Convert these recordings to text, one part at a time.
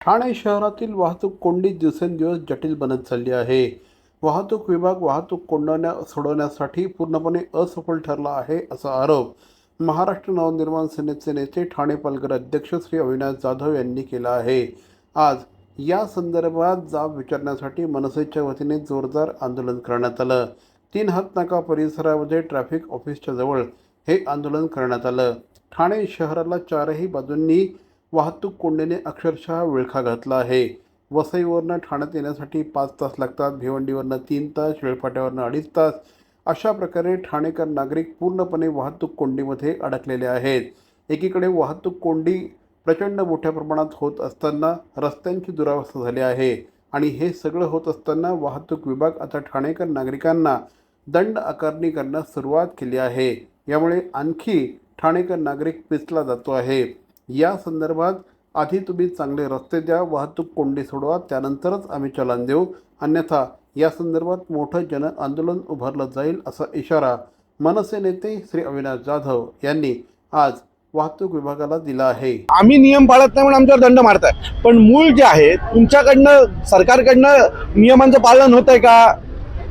ठाणे शहरातील वाहतूक कोंडी दिवसेंदिवस जटिल बनत चालली आहे. वाहतूक विभाग वाहतूक कोंडवण्या सोडवण्यासाठी पूर्णपणे असफल ठरला आहे असा आरोप महाराष्ट्र नवनिर्माण सेनेचे नेते ठाणे पालघर अध्यक्ष श्री अविनाश जाधव यांनी केला आहे. आज या संदर्भात जाब विचारण्यासाठी मनसेच्या वतीने जोरदार आंदोलन करण्यात आलं. तीन हात नाका परिसरामध्ये ट्रॅफिक ऑफिसच्या जवळ हे आंदोलन करण्यात आलं. ठाणे शहराला चारही बाजूंनी वाहतूक कोंडीने अक्षरशः विळखा घातला आहे. वसईवरनं ठाण्यात येण्यासाठी पाच तास लागतात. भिवंडीवरनं तीन तास शेळफाट्यावरनं अडीच तास. अशा प्रकारे ठाणेकर नागरिक पूर्णपणे वाहतूक कोंडीमध्ये अडकलेले आहेत. एकीकडे वाहतूक कोंडी प्रचंड मोठ्या प्रमाणात होत असताना रस्त्यांची दुरावस्था झाली आहे आणि हे सगळं होत असताना वाहतूक विभाग आता ठाणेकर नागरिकांना दंड आकारणी करण्यास सुरुवात केली आहे. यामुळे आणखी ठाणेकर नागरिक पिचला जातो आहे. या संदर्भात आधी तुम्ही चांगले रस्ते द्या वाहतूक कोंडी सोडवा त्यानंतरच आम्ही चलन देऊ. अन्यथा या संदर्भात मोठं जन आंदोलन उभारलं जाईल असा इशारा मनसे नेते श्री अविनाश जाधव यांनी आज वाहतूक विभागाला दिला आहे. आम्ही नियम पाळत नाही म्हणून आमच्यावर दंड मारताय. पण मूळ जे आहे तुमच्याकडनं सरकारकडनं नियमांचं पालन होत आहे का?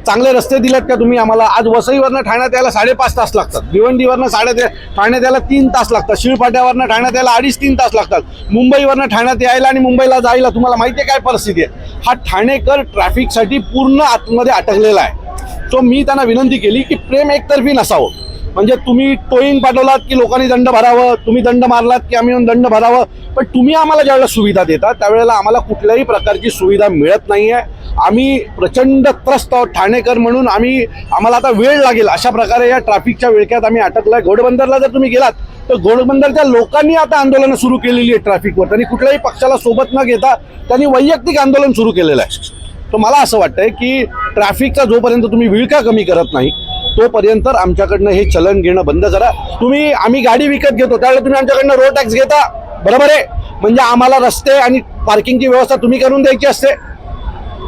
चांगले रस्ते दिलेत का तुम्ही आम्हाला? आज वसईवरनं ठाण्यात यायला साडेपाच तास लागतात. भिवंडीवरनं साडे ठाण्यात यायला तीन तास लागतात. शिळपाट्यावरनं ठाण्यात यायला अडीच तीन तास लागतात. मुंबईवरनं ठाण्यात यायला आणि मुंबईला जायला तुम्हाला माहिती आहे काय परिस्थिती आहे? हा ठाणेकर ट्रॅफिकसाठी पूर्ण आतमध्ये अटकलेला आहे. सो मी त्यांना विनंती केली की प्रेम एकतर्फी नसावं. म्हणजे तुम्ही टोईंग पाठवलात की लोकांनी दंड भरावं तुम्ही दंड मारलात की आम्ही येऊन दंड भरावं पण तुम्ही आम्हाला ज्यावेळेला सुविधा देता त्यावेळेला आम्हाला कुठल्याही प्रकारची सुविधा मिळत नाही आहे आम्ही प्रचंड त्रस्त आहोत ठाणेकर म्हणून आम्ही आम्हाला आता वेळ लागेल. अशा प्रकारे या ट्रॅफिकच्या विळख्यात आम्ही अटकलोय. घोडबंदरला जर तुम्ही गेलात तर घोडबंदरच्या लोकांनी आता आंदोलनं सुरू केलेली आहे ट्रॅफिकवर. त्यांनी कुठल्याही पक्षाला सोबत न घेता त्यांनी वैयक्तिक आंदोलन सुरू केलेलं आहे. तर मला असं वाटतंय की ट्रॅफिकचा जोपर्यंत तुम्ही विळखा कमी करत नाही तोपर्यंत आमच्याकडनं हे चलन घेणं बंद करा. तुम्ही आम्ही गाडी विकत घेतो त्यावेळेला तुम्ही आमच्याकडनं रोड टॅक्स घेता. बरोबर आहे? म्हणजे आम्हाला रस्ते आणि पार्किंगची व्यवस्था तुम्ही करून द्यायची असते.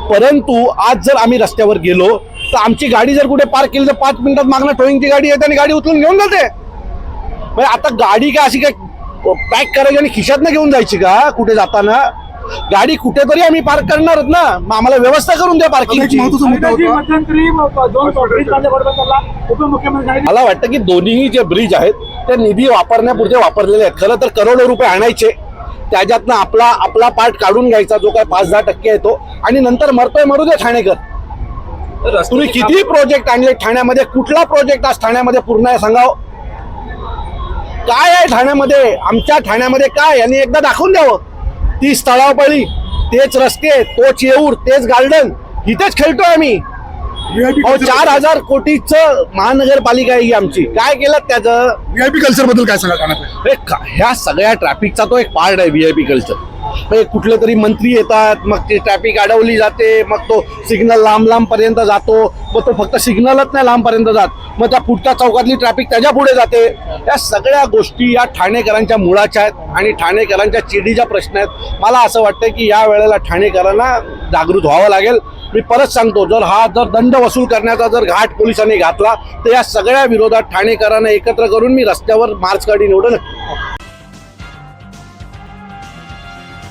परंतु आज जर आम्ही रस्त्यावर गेलो तर आमची गाडी जर कुठे पार्क केली तर पाच मिनिटात मागणं टोईंगची गाडी येते आणि गाडी उचलून घेऊन जाते. म्हणजे आता गाडी काय अशी काय पॅक करायची आणि खिशातनं घेऊन जायची का? कुठे जाताना? गाडी कुठेतरी आम्ही पार्क करणार ना. मग आम्हाला व्यवस्था करून द्या उपमुख्यमंत्री मला वाटतं की दोन्ही जे ब्रिज आहेत ते निधी वापरण्यापुरते वापरलेले आहेत. खरं तर करोडो रुपये आणायचे. त्याच्यातनं आपला आपला पार्ट काढून घ्यायचा जो काय पाच दहा टक्के येतो. आणि नंतर मरतोय मरू दे ठाणेकर. तुम्ही किती प्रोजेक्ट आणले ठाण्यामध्ये? कुठला प्रोजेक्ट आज ठाण्यामध्ये पूर्ण आहे सांगाव? काय आहे ठाण्यामध्ये? आमच्या ठाण्यामध्ये काय यांनी एकदा दाखवून द्यावं. ती स्थळावपळी तेच रस्ते तोच येऊर तेच गार्डन इथेच खेळतोय आम्ही. अहो चार हजार कोटीचं महानगरपालिका आहे ही आमची. काय केलं त्याचं? व्हीआयपी कल्चरबद्दल काय सांगा हे का- ह्या सगळ्या ट्रॅफिकचा तो एक पार्ट आहे व्हीआयपी कल्चर म्हणजे कुठले तरी मंत्री येतात मग ती ट्रॅफिक अडवली जाते मग तो सिग्नल लांब लांब पर्यंत जातो. मग तो फक्त सिग्नलच नाही लांब पर्यंत जात. मग त्या पुढच्या चौकातली ट्रॅफिक त्याच्या पुढे जाते. या सगळ्या गोष्टी या ठाणेकरांच्या मुळाच्या आहेत आणि ठाणेकरांच्या चिडीच्या प्रश्न आहेत. मला असं वाटतं की या वेळेला ठाणेकरांना जागृत व्हावं लागेल. मी परत सांगतो जर हा जर दंड वसूल करण्याचा जर घाट पोलिसांनी घातला तर या सगळ्या विरोधात ठाणेकरांना एकत्र करून मी रस्त्यावर मार्च काढी निवडून